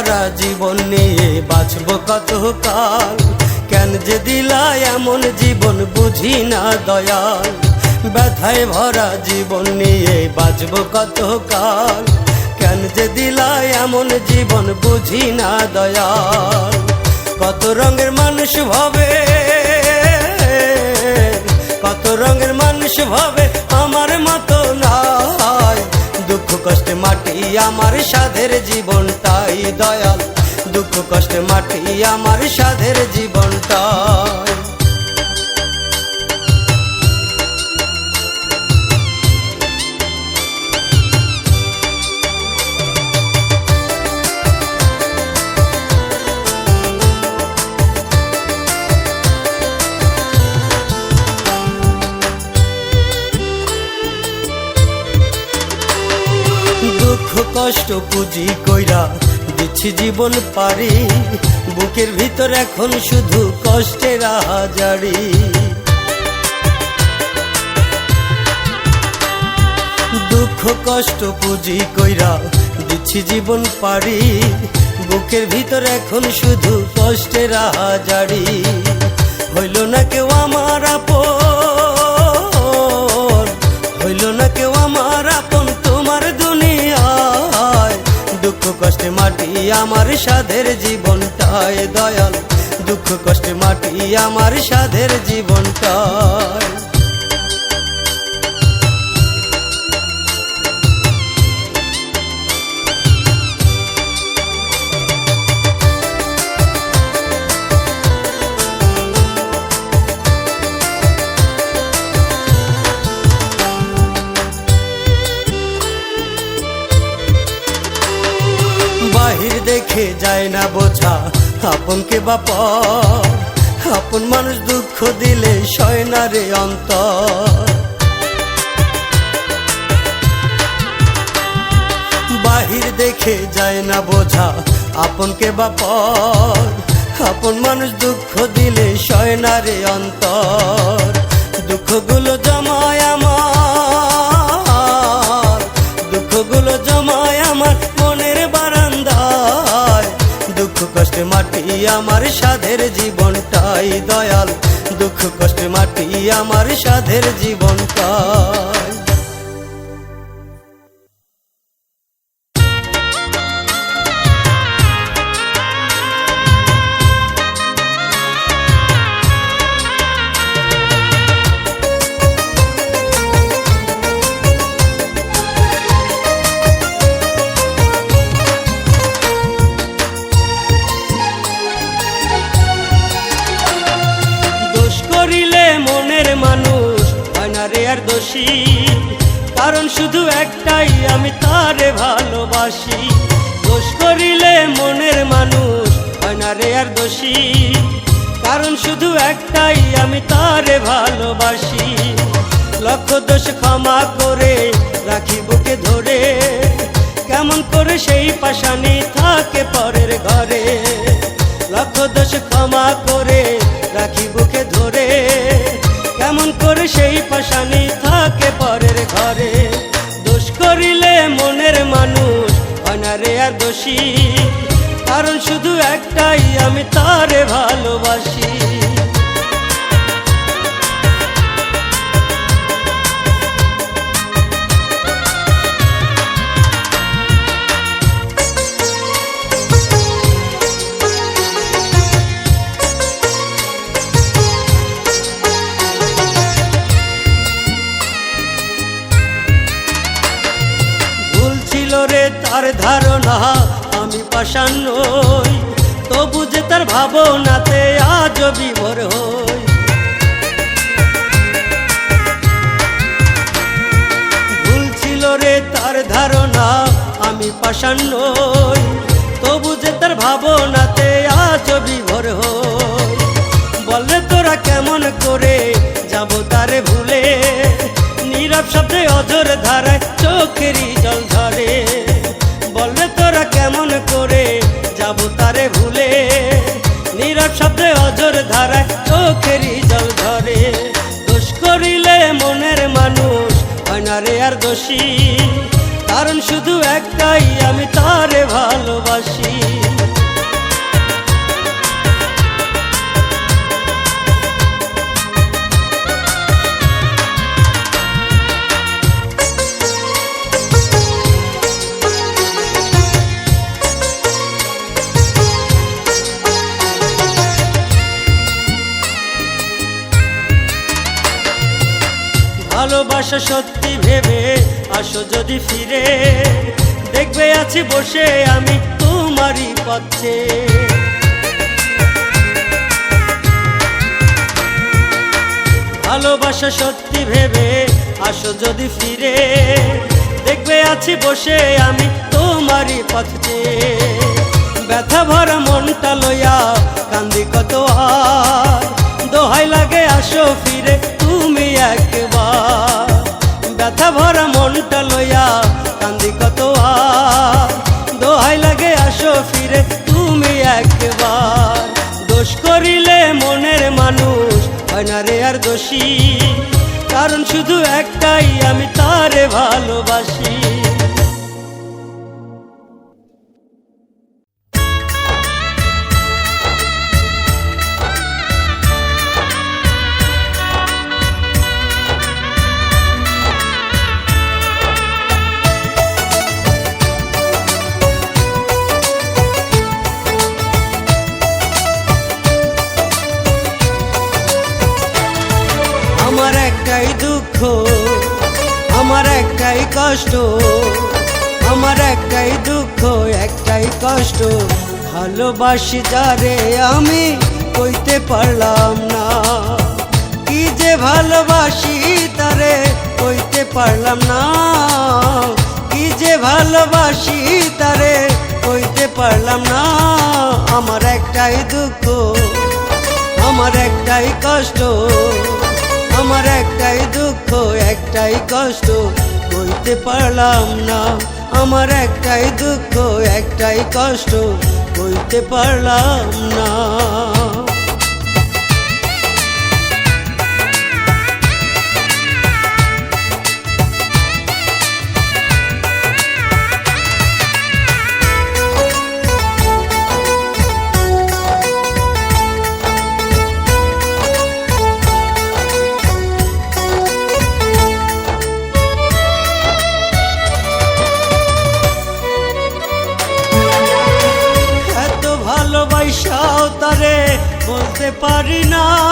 ভরা জীবন নিয়ে বাঁচব কত কাল কেন যে দিলা এমন জীবন বুঝি না দয়াল? ব্যথায় ভরা জীবন নিয়ে বাঁচব কত কাল কেন যে দিলা এমন জীবন বুঝি না দয়াল? কত রঙের মানুষ ভাবে, কত রঙের মানুষ ভাবে আমার মতো নাই। দুঃখ কষ্টে মাটি আমার সাধের জীবনটাই দয়াল। দুঃখ কষ্টে মাটি আমার সাধের জীবনটাই। কষ্ট পুঁজি কইরা দিচ্ছি জীবন পারি বুকের ভিতর এখন শুধু কষ্টের হাজারি দুঃখ কষ্ট পুঁজি কইরা দিচ্ছি জীবন পারি বুকের ভিতর এখন শুধু কষ্টের হাজারি হইল না কেউ আমার আপন আমার সাধের জীবনটায় দয়াল দুঃখ কষ্টে মাটি আমার সাধের জীবনটায়। দেখে যায় না বোঝা আপনকে বাপ আপন মানুষ দুঃখ দিলে সয় না রে অন্তর। বাহির দেখে যায় না বোঝা আপনকে বাপ আপন মানুষ দুঃখ দিলে সয় না রে অন্তর। দুঃখগুলো জমায় আমার আমার সাধের জীবনটাই দয়াল। দুঃখ কষ্ট মাটি আমার সাধের জীবনটাই। বুকে ধরে। কেমন করে সেই পাশানি থাকে পরের ঘরে। লক্ষ দোষ ক্ষমা করে রাখি বুকে ধরে। কেমন করে সেই পাশানি থাকে পরের ঘরে। দোষ করিলে মনের মানুষ অনারে আর দোষী। কারণ শুধু একটাই আমি তারে ভালোবাসি। ভুল ছিল রে তার ধারণা আমি পাষাণ নই, তবু যে তার ভাবনাতে আজ বিভোর হই। ভুল ছিল রে তার ধারণা আমি পাষাণ নই, তবু যে তার ভাবনাতে আজ বিভোর হই। বলে তোরা কেমন করে যাব তারে ভুলে, নীরব শব্দে অজর ধারায় চোখেরই জল ঝরে। দোষী কারণ শুধু একটাই আমি তারে ভালোবাসি। ভালোবাসা সত্যি আসো যদি ফিরে, দেখবে আছি বসে আমি তোমারই পথে। ভালোবাসা সত্যি ভেবে আসো যদি ফিরে, দেখবে আছি বসে আমি তোমারই পথে। ব্যথা ভরা মনটা লইয়া কান্দি কত আর দোহাই লাগে আসো ফিরে দোষী। কারণ শুধু একটাই আমি একটাই দুঃখ, আমার একটাই কষ্ট, আমার একটাই দুঃখ, একটাই কষ্ট। ভালোবাসি যারে আমি কইতে পারলাম না। কি যে ভালোবাসি তারে কইতে পারলাম না। কি যে ভালোবাসি তারে কইতে পারলাম না। আমার একটাই দুঃখ, আমার একটাই কষ্ট আমার একটাই দুঃখ, একটাই কষ্ট বলতে পারলাম না। আমার একটাই দুঃখ, একটাই কষ্ট বলতে পারলাম না। পারি নাই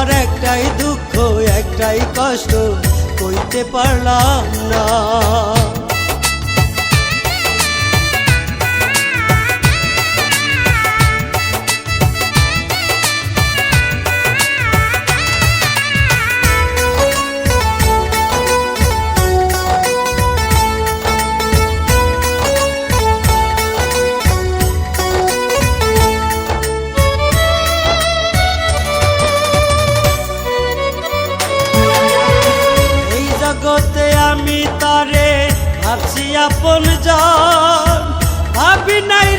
আমার একটাই দুঃখ একটাই কষ্ট কইতে পারলাম না। আপন যান ভাবি নাই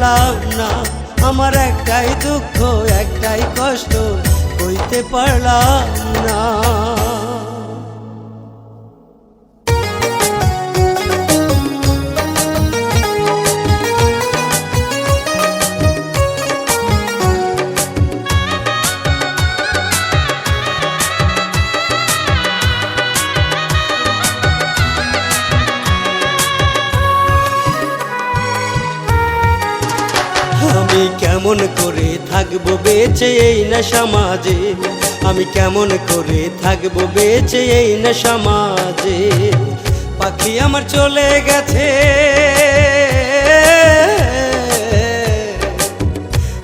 পারলাম না। আমার একটাই দুঃখ একটাই কষ্ট কইতে পারলাম না। থাকব বেঁচে এই না সমাজে? আমি কেমন করে থাকব বেঁচে এই না সমাজে? পাখি আমার চলে গেছে।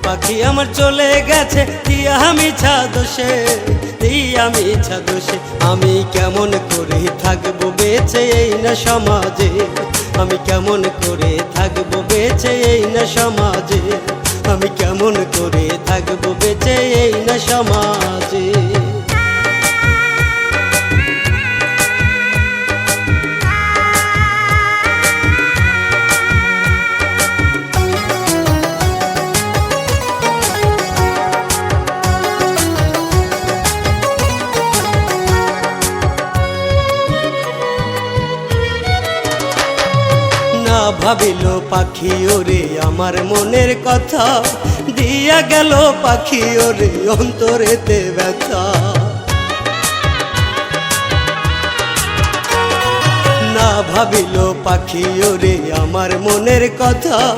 পাখি আমার চলে গেছে, দিয়া আমি ছাদোষে, দিয়া আমি ছাদোষে। আমি কেমন করে থাকব বেঁচে এই না সমাজে? আমি কেমন করে থাকব বেঁচে এই না সমাজে? আমি কেমন করে থাকব বেঁচে এই না সমাজে? ভাবিল পাখি, ওরে আমার মনের কথা। দিয়া গেল পাখি, ওরে অন্তরেতে ব্যথা। না ভাবিল পাখি, ওরে আমার মনের কথা।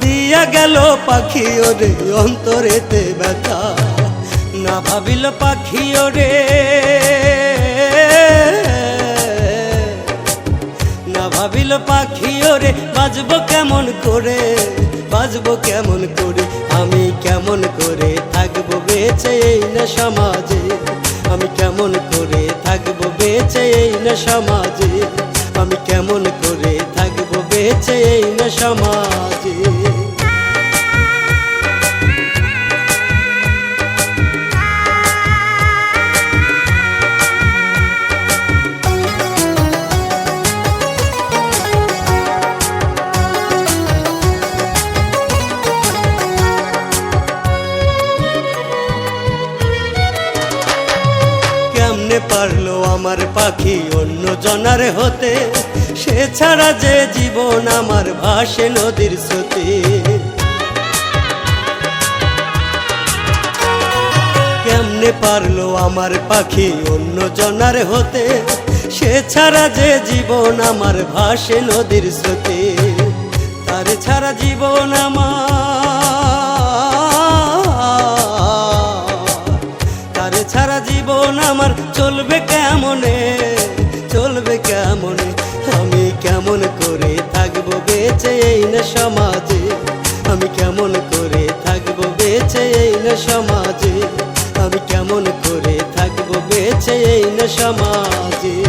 দিয়া গেল পাখি, ওরে অন্তরেতে ব্যথা। না ভাবিল পাখি, ওরে ভাবিল পাখি ওরে, বাজব কেমন করে? বাজব কেমন করে? আমি কেমন করে থাকব বেঁচে এই না সমাজে? আমি কেমন করে থাকব বেঁচে এই না সমাজে? আমি কেমন করে থাকব বেঁচে এই না সমাজে? পাখি অন্য জনার হতে, সে ছাড়া যে জীবন আমার ভাসে নদীর স্রোতে। কেমনে পারল আমার পাখি অন্য জনার হতে, সে ছাড়া যে জীবন আমার ভাসে নদীর স্রোতে। তার ছাড়া জীবন আমার ছাড়া জীবন আমার চলবে কেমনে? চলবে কেমনে? আমি কেমন করে থাকব বেঁচে এই না সমাজে? আমি কেমন করে থাকব বেঁচে এই না সমাজে? আমি কেমন করে থাকব বেঁচে এই না সমাজে?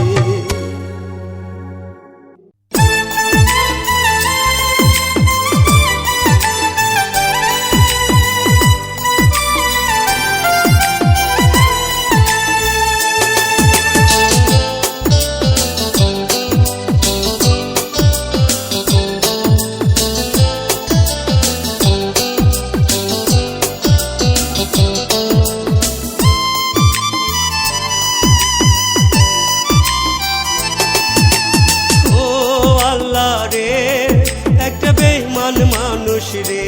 মানুষ রে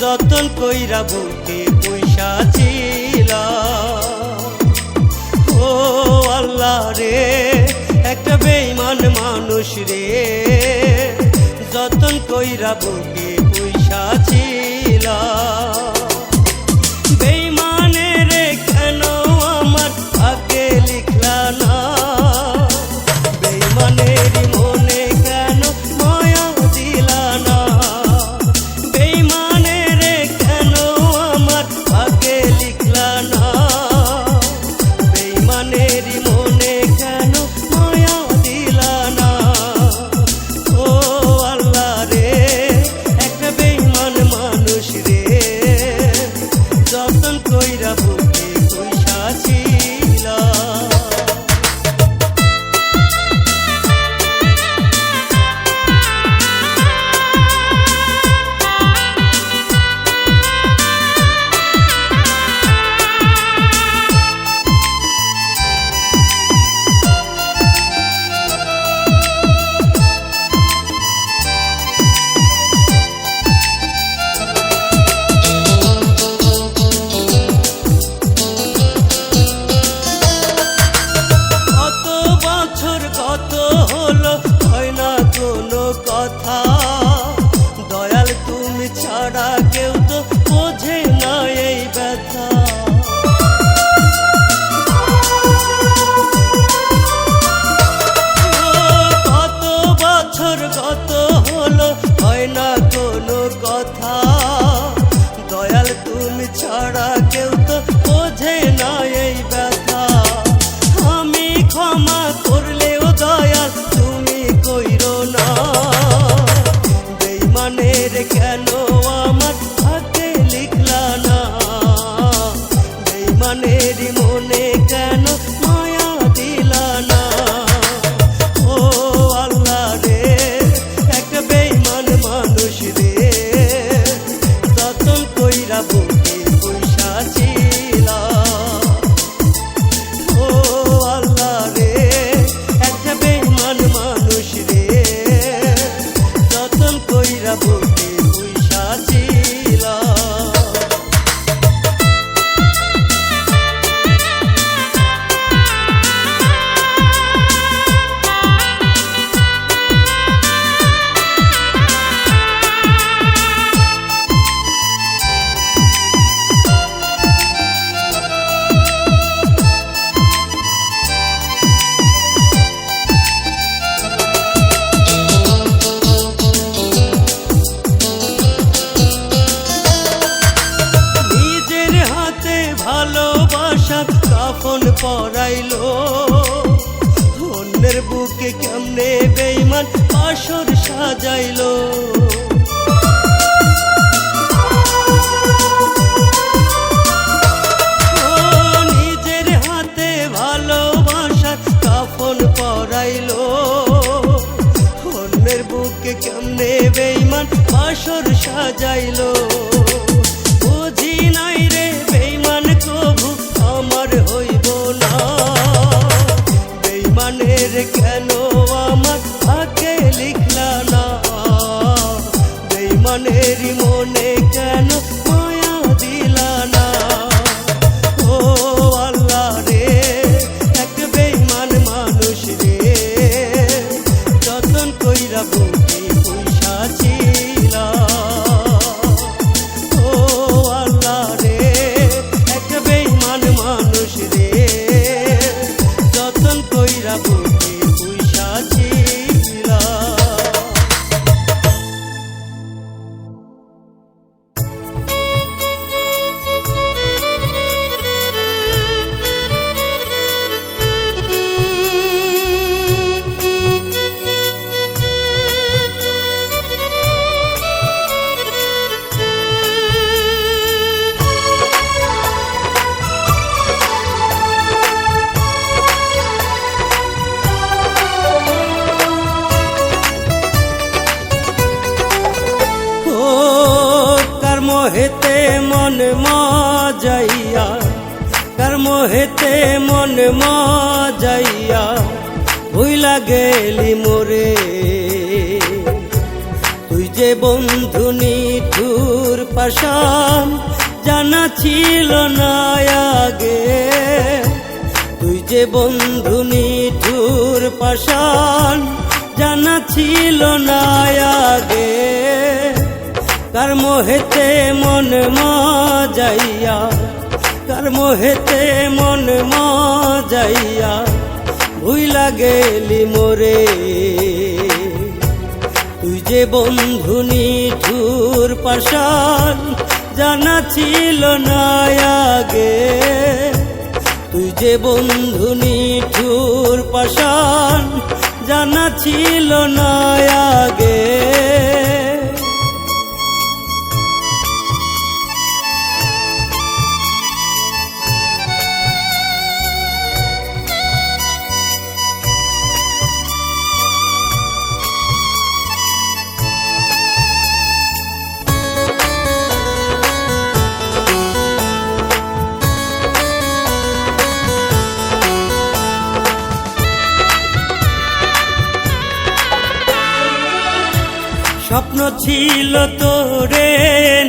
যতন কইরা বুকে পয়সা ছিল। ও আল্লাহ রে, একটা বেইমান মানুষ রে, যতন কইরা বুকে ও নিজের হাতে বেইমান সাজাইলো। বুঝি নাই রে বেইমান কবু আমার হইব না। বেইমানের কেন ছিল না আগে। তুই যে বন্ধু নিঠুর পাশান জানা ছিল না আগে। কার মোহেতে মন যাইয়া কার মোহেতে মন যাইয়া ভুইলা গেলি মোরে। তুই যে বন্ধু নিঠুর পাশান জানা ছিল না আগে। তুই যে বন্ধু নিঠুর পাশান জানা ছিল না আগে। ছিল তোরে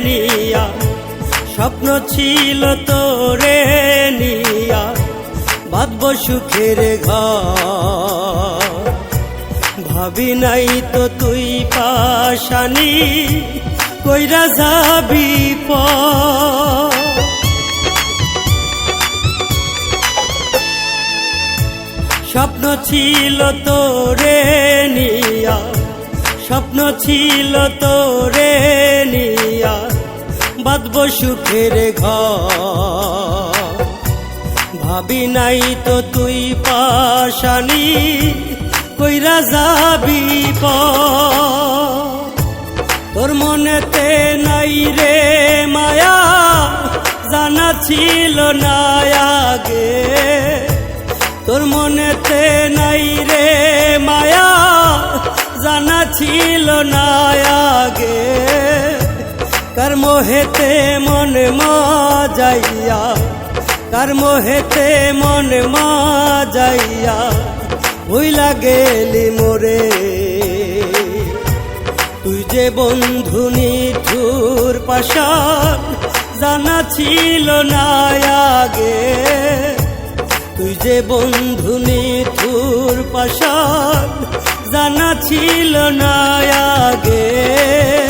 নিয়া, স্বপ্ন ছিল তোরে নিয়া, বাঁধব সুখের ঘর। ভাবি নাই তো তুই পাশানি, কইরা যাবি পর। স্বপ্ন ছিল তোরে নিয়া স্বপ্ন ছিল তোরে নিয়া, বাঁধব সুখের ঘর। ভাবি নাই তো তুই পাশানি, কইরা যাবি তোর মনেতে নাই রে মায়া, জানা ছিল না আগে। তোর মনেতে নাই রে মায়া জানা ছিল না আগে। কার মোহেতে মন মা যাইয়া কার মোহেতে মন মা যাইয়া ভুইলা গেলি মোরে। তুই যে বন্ধু নিঠুর পাশান জানা ছিল না আগে। তুই যে বন্ধু নিঠুর পাশান জানা ছিল না আগে।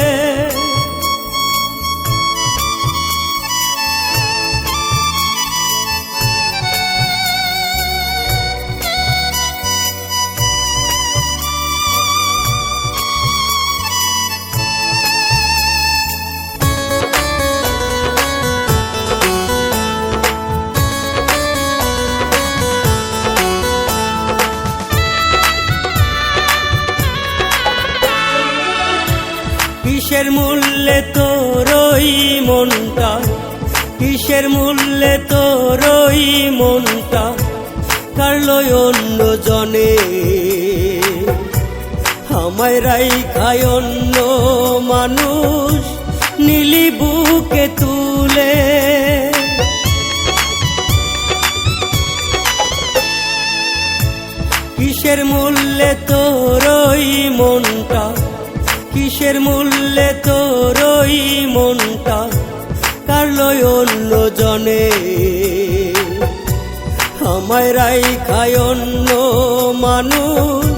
মূল্যে তোরই মনটা? কিসের মূল্যে তোরই মনটা? কারলো অন্য জনে আমায় রাই খায় অন্য মানুষ নীলি বুকে তুলে। কিসের মূল্যে তোরই মনটা? কিসের মূল্যে তোরই মনটা? কারলো অন্য জনে? আমায় রাই খায় অন্য মানুষ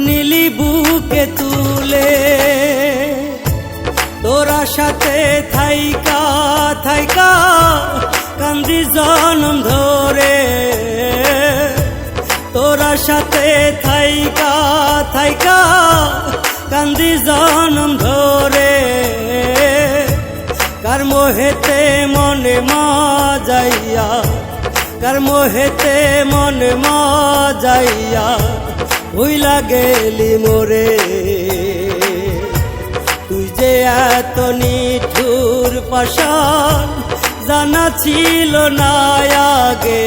নীলি বুকে তুলে। তোরা সাথে থাইকা থাইকা কান্দি জনম ধরে। তোরা সাথে থাইকা থাইকা কান্দি জনম ধরে। কার মোহেতে মনে যাইয়া কার মোহেতে মনে যাইয়া ভুইলা গেলি মোরে। তুই যে এত নিঠুর পাশান জানা ছিল না আগে।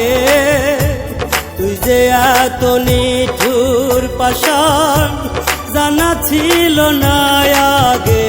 তুই যে এত নিঠুর পাশান জানা ছিল না আগে।